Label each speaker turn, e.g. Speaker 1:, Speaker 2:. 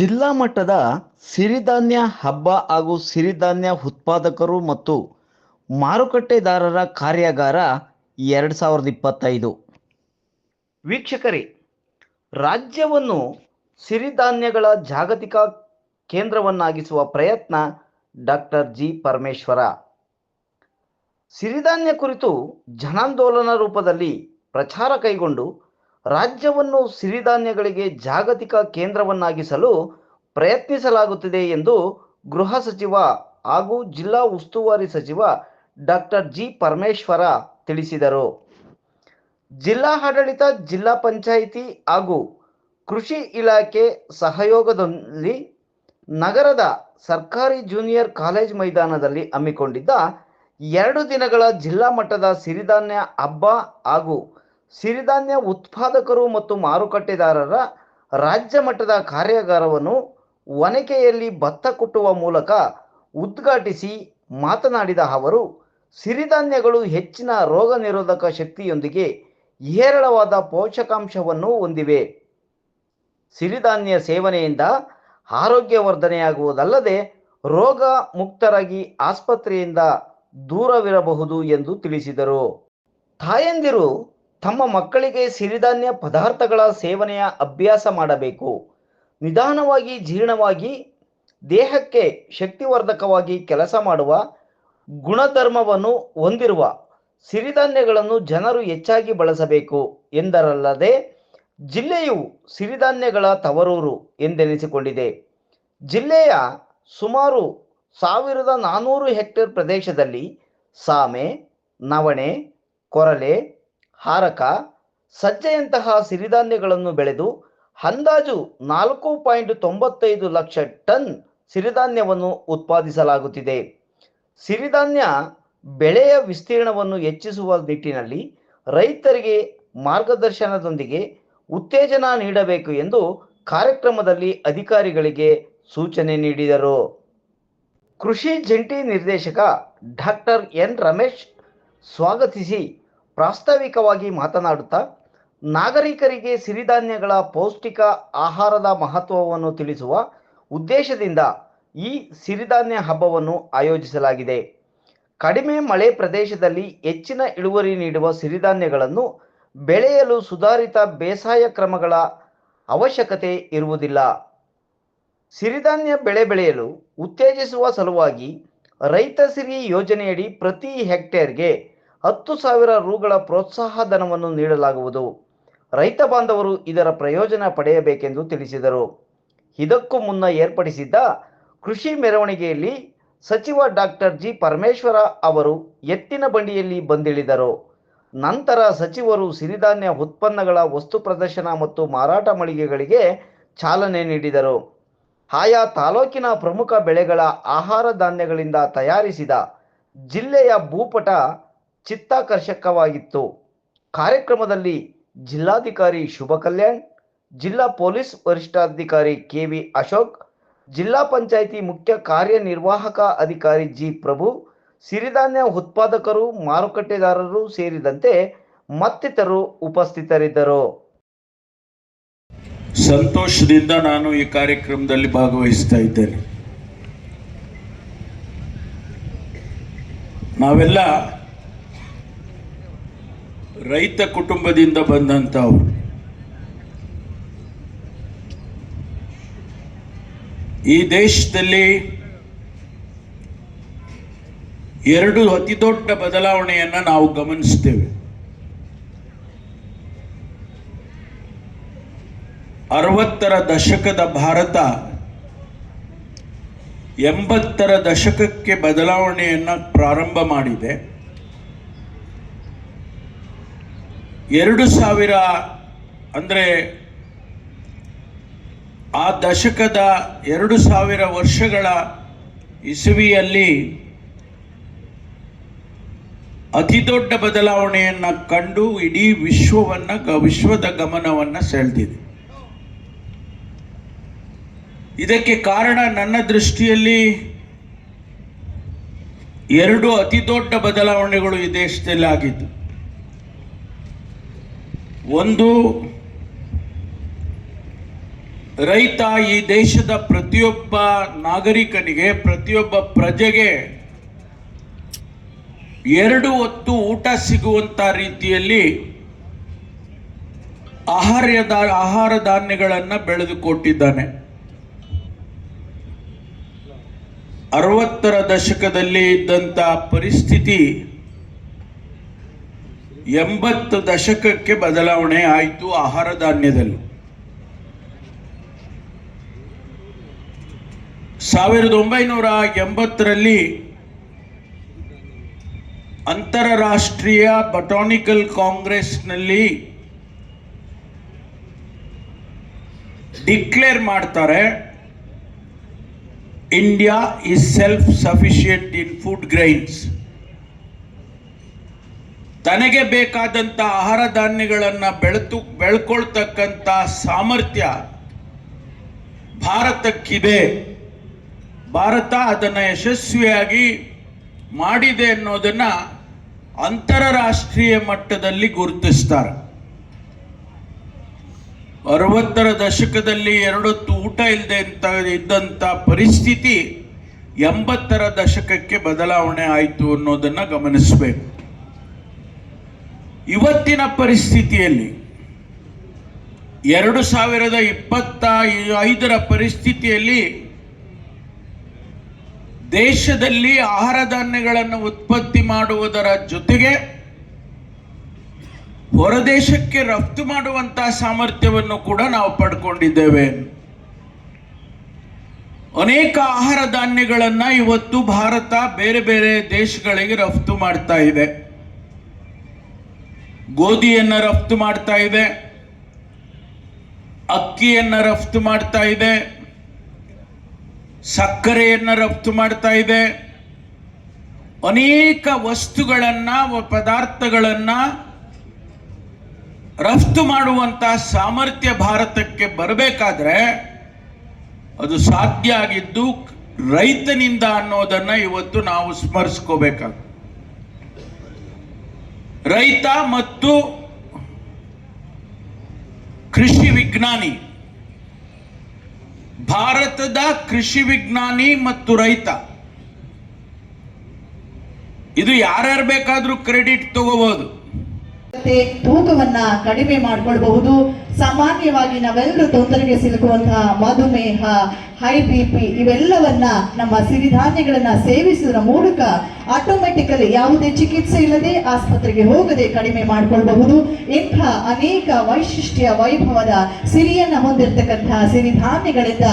Speaker 1: ಜಿಲ್ಲಾ ಮಟ್ಟದ ಸಿರಿಧಾನ್ಯ ಹಬ್ಬ ಹಾಗೂ ಸಿರಿಧಾನ್ಯ ಉತ್ಪಾದಕರು ಮತ್ತು ಮಾರುಕಟ್ಟೆದಾರರ ಕಾರ್ಯಾಗಾರ ಎರಡು ಸಾವಿರದ ಇಪ್ಪತ್ತೈದು. ವೀಕ್ಷಕರೇ, ರಾಜ್ಯವನ್ನು ಸಿರಿಧಾನ್ಯಗಳ ಜಾಗತಿಕ ಕೇಂದ್ರವನ್ನಾಗಿಸುವ ಪ್ರಯತ್ನ ಡಾಕ್ಟರ್ ಜಿ ಪರಮೇಶ್ವರ. ಸಿರಿಧಾನ್ಯ ಕುರಿತು ಜನಾಂದೋಲನ ರೂಪದಲ್ಲಿ ಪ್ರಚಾರ ಕೈಗೊಂಡು ರಾಜ್ಯವನ್ನು ಸಿರಿಧಾನ್ಯಗಳಿಗೆ ಜಾಗತಿಕ ಕೇಂದ್ರವನ್ನಾಗಿಸಲು ಪ್ರಯತ್ನಿಸಲಾಗುತ್ತಿದೆ ಎಂದು ಗೃಹ ಸಚಿವ ಹಾಗೂ ಜಿಲ್ಲಾ ಉಸ್ತುವಾರಿ ಸಚಿವ ಡಾಕ್ಟರ್ ಜಿ ಪರಮೇಶ್ವರ ತಿಳಿಸಿದರು. ಜಿಲ್ಲಾ ಆಡಳಿತ, ಜಿಲ್ಲಾ ಪಂಚಾಯಿತಿ ಹಾಗೂ ಕೃಷಿ ಇಲಾಖೆ ಸಹಯೋಗದಲ್ಲಿ ನಗರದ ಸರ್ಕಾರಿ ಜೂನಿಯರ್ ಕಾಲೇಜ್ ಮೈದಾನದಲ್ಲಿ ಹಮ್ಮಿಕೊಂಡಿದ್ದ ಎರಡು ದಿನಗಳ ಜಿಲ್ಲಾ ಮಟ್ಟದ ಸಿರಿಧಾನ್ಯ ಹಬ್ಬ ಹಾಗೂ ಸಿರಿಧಾನ್ಯ ಉತ್ಪಾದಕರು ಮತ್ತು ಮಾರುಕಟ್ಟೆದಾರರ ರಾಜ್ಯ ಮಟ್ಟದ ಕಾರ್ಯಾಗಾರವನ್ನು ಒನಕೆಯಲ್ಲಿ ಭತ್ತ ಕುಟ್ಟುವ ಮೂಲಕ ಉದ್ಘಾಟಿಸಿ ಮಾತನಾಡಿದ ಅವರು, ಸಿರಿಧಾನ್ಯಗಳು ಹೆಚ್ಚಿನ ರೋಗ ನಿರೋಧಕ ಶಕ್ತಿಯೊಂದಿಗೆ ಹೇರಳವಾದ ಪೋಷಕಾಂಶವನ್ನು ಹೊಂದಿವೆ. ಸಿರಿಧಾನ್ಯ ಸೇವನೆಯಿಂದ ಆರೋಗ್ಯವರ್ಧನೆಯಾಗುವುದಲ್ಲದೆ ರೋಗ ಮುಕ್ತರಾಗಿ ಆಸ್ಪತ್ರೆಯಿಂದ ದೂರವಿರಬಹುದು ಎಂದು ತಿಳಿಸಿದರು. ತಾಯಂದಿರು ತಮ್ಮ ಮಕ್ಕಳಿಗೆ ಸಿರಿಧಾನ್ಯ ಪದಾರ್ಥಗಳ ಸೇವನೆಯ ಅಭ್ಯಾಸ ಮಾಡಬೇಕು. ನಿಧಾನವಾಗಿ, ಜೀರ್ಣವಾಗಿ, ದೇಹಕ್ಕೆ ಶಕ್ತಿವರ್ಧಕವಾಗಿ ಕೆಲಸ ಮಾಡುವ ಗುಣಧರ್ಮವನ್ನು ಹೊಂದಿರುವ ಸಿರಿಧಾನ್ಯಗಳನ್ನು ಜನರು ಹೆಚ್ಚಾಗಿ ಬಳಸಬೇಕು ಎಂದರಲ್ಲದೆ ಜಿಲ್ಲೆಯು ಸಿರಿಧಾನ್ಯಗಳ ತವರೂರು ಎಂದೆನಿಸಿಕೊಂಡಿದೆ. ಜಿಲ್ಲೆಯ ಸುಮಾರು ಸಾವಿರದ ನಾನ್ನೂರು ಹೆಕ್ಟೇರ್ ಪ್ರದೇಶದಲ್ಲಿ ಸಾಮೆ, ನವಣೆ, ಕೊರಲೆ, ಹಾರಕ ಸಜ್ಜೆಯಂತಹ ಸಿರಿಧಾನ್ಯಗಳನ್ನು ಬೆಳೆದು ಅಂದಾಜು ನಾಲ್ಕು ಪಾಯಿಂಟ್ ತೊಂಬತ್ತೈದು ಲಕ್ಷ ಟನ್ ಸಿರಿಧಾನ್ಯವನ್ನು ಉತ್ಪಾದಿಸಲಾಗುತ್ತಿದೆ. ಸಿರಿಧಾನ್ಯ ಬೆಳೆಯ ವಿಸ್ತೀರ್ಣವನ್ನು ಹೆಚ್ಚಿಸುವ ನಿಟ್ಟಿನಲ್ಲಿ ರೈತರಿಗೆ ಮಾರ್ಗದರ್ಶನದೊಂದಿಗೆ ಉತ್ತೇಜನ ನೀಡಬೇಕು ಎಂದು ಕಾರ್ಯಕ್ರಮದಲ್ಲಿ ಅಧಿಕಾರಿಗಳಿಗೆ ಸೂಚನೆ ನೀಡಿದರು. ಕೃಷಿ ಜಂಟಿ ನಿರ್ದೇಶಕ ಡಾಕ್ಟರ್ ಎನ್ ರಮೇಶ್ ಸ್ವಾಗತಿಸಿ ಪ್ರಾಸ್ತಾವಿಕವಾಗಿ ಮಾತನಾಡುತ್ತಾ ನಾಗರಿಕರಿಗೆ ಸಿರಿಧಾನ್ಯಗಳ ಪೌಷ್ಟಿಕ ಆಹಾರದ ಮಹತ್ವವನ್ನು ತಿಳಿಸುವ ಉದ್ದೇಶದಿಂದ ಈ ಸಿರಿಧಾನ್ಯ ಹಬ್ಬವನ್ನು ಆಯೋಜಿಸಲಾಗಿದೆ. ಕಡಿಮೆ ಮಳೆ ಪ್ರದೇಶದಲ್ಲಿ ಹೆಚ್ಚಿನ ಇಳುವರಿ ನೀಡುವ ಸಿರಿಧಾನ್ಯಗಳನ್ನು ಬೆಳೆಯಲು ಸುಧಾರಿತ ಬೇಸಾಯ ಕ್ರಮಗಳ ಅವಶ್ಯಕತೆ ಇರುವುದಿಲ್ಲ. ಸಿರಿಧಾನ್ಯ ಬೆಳೆ ಬೆಳೆಯಲು ಉತ್ತೇಜಿಸುವ ಸಲುವಾಗಿ ರೈತ ಸಿರಿ ಯೋಜನೆಯಡಿ ಪ್ರತಿ ಹೆಕ್ಟೇರ್ಗೆ ಹತ್ತು ಸಾವಿರ ರುಗಳ ಪ್ರೋತ್ಸಾಹ ಧನವನ್ನು ನೀಡಲಾಗುವುದು. ರೈತ ಬಾಂಧವರು ಇದರ ಪ್ರಯೋಜನ ಪಡೆಯಬೇಕೆಂದು ತಿಳಿಸಿದರು. ಇದಕ್ಕೂ ಮುನ್ನ ಏರ್ಪಡಿಸಿದ್ದ ಕೃಷಿ ಮೆರವಣಿಗೆಯಲ್ಲಿ ಸಚಿವ ಡಾಕ್ಟರ್ ಜಿ ಪರಮೇಶ್ವರ ಅವರು ಎತ್ತಿನ ಬಂಡಿಯಲ್ಲಿ ಬಂದಿಳಿದರು. ನಂತರ ಸಚಿವರು ಸಿರಿಧಾನ್ಯ ಉತ್ಪನ್ನಗಳ ವಸ್ತು ಪ್ರದರ್ಶನ ಮತ್ತು ಮಾರಾಟ ಮಳಿಗೆಗಳಿಗೆ ಚಾಲನೆ ನೀಡಿದರು. ಆಯಾ ತಾಲೂಕಿನ ಪ್ರಮುಖ ಬೆಳೆಗಳ ಆಹಾರ ಧಾನ್ಯಗಳಿಂದ ತಯಾರಿಸಿದ ಜಿಲ್ಲೆಯ ಭೂಪಟ ಚಿತ್ತಾಕರ್ಷಕವಾಗಿತ್ತು. ಕಾರ್ಯಕ್ರಮದಲ್ಲಿ ಜಿಲ್ಲಾಧಿಕಾರಿ ಶುಭ ಕಲ್ಯಾಣ್, ಜಿಲ್ಲಾ ಪೊಲೀಸ್ ವರಿಷ್ಠಾಧಿಕಾರಿ ಕೆ ವಿ ಅಶೋಕ್, ಜಿಲ್ಲಾ ಪಂಚಾಯಿತಿ ಮುಖ್ಯ ಕಾರ್ಯನಿರ್ವಾಹಕ ಅಧಿಕಾರಿ ಜಿ ಪ್ರಭು, ಸಿರಿಧಾನ್ಯ ಉತ್ಪಾದಕರು, ಮಾರುಕಟ್ಟೆದಾರರು ಸೇರಿದಂತೆ ಮತ್ತಿತರರು ಉಪಸ್ಥಿತರಿದ್ದರು.
Speaker 2: ಸಂತೋಷದಿಂದ ನಾನು ಈ ಕಾರ್ಯಕ್ರಮದಲ್ಲಿ ಭಾಗವಹಿಸ್ತಾ ಇದ್ದೇನೆ. ನಾವೆಲ್ಲ ರೈತ ಕುಟುಂಬದಿಂದ ಬಂದಂಥವ್ರು. ಈ ದೇಶದಲ್ಲಿ ಎರಡು ಅತಿ ದೊಡ್ಡ ಬದಲಾವಣೆಯನ್ನು ನಾವು ಗಮನಿಸ್ತೇವೆ. ಅರವತ್ತರ ದಶಕದ ಭಾರತ ಎಂಬತ್ತರ ದಶಕಕ್ಕೆ ಬದಲಾವಣೆಯನ್ನು ಪ್ರಾರಂಭ ಮಾಡಿದೆ. ಎರಡು ಸಾವಿರ ಅಂದರೆ ಆ ದಶಕದ ಎರಡು ಸಾವಿರ ವರ್ಷಗಳ ಇಸುವಿಯಲ್ಲಿ ಅತಿ ದೊಡ್ಡ ಬದಲಾವಣೆಯನ್ನು ಕಂಡು ಇಡೀ ವಿಶ್ವವನ್ನು ಗ, ವಿಶ್ವದ ಗಮನವನ್ನು ಸೆಳೆದಿದೆ. ಇದಕ್ಕೆ ಕಾರಣ ನನ್ನ ದೃಷ್ಟಿಯಲ್ಲಿ ಎರಡು ಅತಿ ದೊಡ್ಡ ಬದಲಾವಣೆಗಳು ಈ ದೇಶದಲ್ಲಿ ಆಗಿದ್ದು ಒಂದು ರೈತ ಈ ದೇಶದ ಪ್ರತಿಯೊಬ್ಬ ನಾಗರಿಕನಿಗೆ, ಪ್ರತಿಯೊಬ್ಬ ಪ್ರಜೆಗೆ ಎರಡು ಹೊತ್ತು ಊಟ ಸಿಗುವಂತ ರೀತಿಯಲ್ಲಿ ಆಹಾರ್ಯದ, ಆಹಾರ ಧಾನ್ಯಗಳನ್ನು ಬೆಳೆದುಕೊಟ್ಟಿದ್ದಾನೆ. ಅರವತ್ತರ ದಶಕದಲ್ಲಿ ಇದ್ದಂಥ ಪರಿಸ್ಥಿತಿ ಎಂಬತ್ತು ದಶಕಕ್ಕೆ ಬದಲಾವಣೆ ಆಯಿತು ಆಹಾರ ಧಾನ್ಯದಲ್ಲಿ. ಸಾವಿರದ ಒಂಬೈನೂರ ಎಂಬತ್ತರಲ್ಲಿ ಅಂತಾರಾಷ್ಟ್ರೀಯ ಬಟಾನಿಕಲ್ ಕಾಂಗ್ರೆಸ್ನಲ್ಲಿ ಡಿಕ್ಲೇರ್ ಮಾಡ್ತಾರೆ, India is self sufficient in food grains. ತನಗೆ ಬೇಕಾದಂಥ ಆಹಾರ ಧಾನ್ಯಗಳನ್ನು ಬೆಳೆತು ಬೆಳ್ಕೊಳ್ತಕ್ಕಂಥ ಸಾಮರ್ಥ್ಯ ಭಾರತಕ್ಕಿದೆ. ಭಾರತ ಅದನ್ನು ಯಶಸ್ವಿಯಾಗಿ ಮಾಡಿದೆ ಅನ್ನೋದನ್ನು ಅಂತಾರಾಷ್ಟ್ರೀಯ ಮಟ್ಟದಲ್ಲಿ ಗುರುತಿಸ್ತಾರೆ. ಅರವತ್ತರ ದಶಕದಲ್ಲಿ ಎರಡೊತ್ತು ಊಟ ಇಲ್ಲದೆ ಅಂತ ಇದ್ದಂಥ ಪರಿಸ್ಥಿತಿ ಎಂಬತ್ತರ ದಶಕಕ್ಕೆ ಬದಲಾವಣೆ ಆಯಿತು ಅನ್ನೋದನ್ನು ಗಮನಿಸಬೇಕು. ಇವತ್ತಿನ ಪರಿಸ್ಥಿತಿಯಲ್ಲಿ ಎರಡು ಸಾವಿರದ ಇಪ್ಪತ್ತ ಐದರ ಪರಿಸ್ಥಿತಿಯಲ್ಲಿ ದೇಶದಲ್ಲಿ ಆಹಾರ ಧಾನ್ಯಗಳನ್ನು ಉತ್ಪತ್ತಿ ಮಾಡುವುದರ ಜೊತೆಗೆ ಹೊರದೇಶಕ್ಕೆ ರಫ್ತು ಮಾಡುವಂತಹ ಸಾಮರ್ಥ್ಯವನ್ನು ಕೂಡ ನಾವು ಪಡ್ಕೊಂಡಿದ್ದೇವೆ. ಅನೇಕ ಆಹಾರ ಧಾನ್ಯಗಳನ್ನು ಇವತ್ತು ಭಾರತ ಬೇರೆ ಬೇರೆ ದೇಶಗಳಿಗೆ ರಫ್ತು ಮಾಡ್ತಾ ಇದೆ. ಗೋಧಿಯನ್ನು ರಫ್ತು ಮಾಡ್ತಾ ಇದೆ, ಅಕ್ಕಿಯನ್ನು ರಫ್ತು ಮಾಡ್ತಾ ಇದೆ, ಸಕ್ಕರೆಯನ್ನು ರಫ್ತು ಮಾಡ್ತಾ ಇದೆ. ಅನೇಕ ವಸ್ತುಗಳನ್ನ ಪದಾರ್ಥಗಳನ್ನ ರಫ್ತು ಮಾಡುವಂಥ ಸಾಮರ್ಥ್ಯ ಭಾರತಕ್ಕೆ ಬರಬೇಕಾದ್ರೆ ಅದು ಸಾಧ್ಯ ಆಗಿದ್ದು ರೈತನಿಂದ ಅನ್ನೋದನ್ನ ಇವತ್ತು ನಾವು ಸ್ಮರಿಸ್ಕೋಬೇಕಾಗ ರೈತ ಮತ್ತು ಕೃಷಿ ವಿಜ್ಞಾನಿ. ಭಾರತದ ಕೃಷಿ ವಿಜ್ಞಾನಿ ಮತ್ತು ರೈತ. ಇದು ಯಾರ್ಯಾರು ಬೇಕಾದ್ರೂ ಕ್ರೆಡಿಟ್ ತಗೋಬಹುದು
Speaker 3: ತೂಕವನ್ನ ಕಡಿಮೆ ಮಾಡ್ಕೊಳ್ಬಹುದು. ಸಾಮಾನ್ಯವಾಗಿ ನಾವೆಲ್ಲರೂ ತೊಂದರೆಗೆ ಸಿಲುಕುವಂತಹ ಮಧುಮೇಹ ಹೈ ಬಿ ಪಿ ಇವೆಲ್ಲವನ್ನ ನಮ್ಮ ಸಿರಿಧಾನ್ಯಗಳನ್ನ ಸೇವಿಸುವುದರ ಮೂಲಕ ಆಟೋಮೆಟಿಕಲಿ ಯಾವುದೇ ಚಿಕಿತ್ಸೆ ಇಲ್ಲದೆ ಆಸ್ಪತ್ರೆಗೆ ಹೋಗದೆ ಕಡಿಮೆ ಮಾಡ್ಕೊಳ್ಳಬಹುದು ಇಂಥ ಅನೇಕ ವೈಶಿಷ್ಟ್ಯ ವೈಭವದ ಸಿರಿಯನ್ನ ಹೊಂದಿರತಕ್ಕಂತಹ ಸಿರಿಧಾನ್ಯಗಳಿಂದ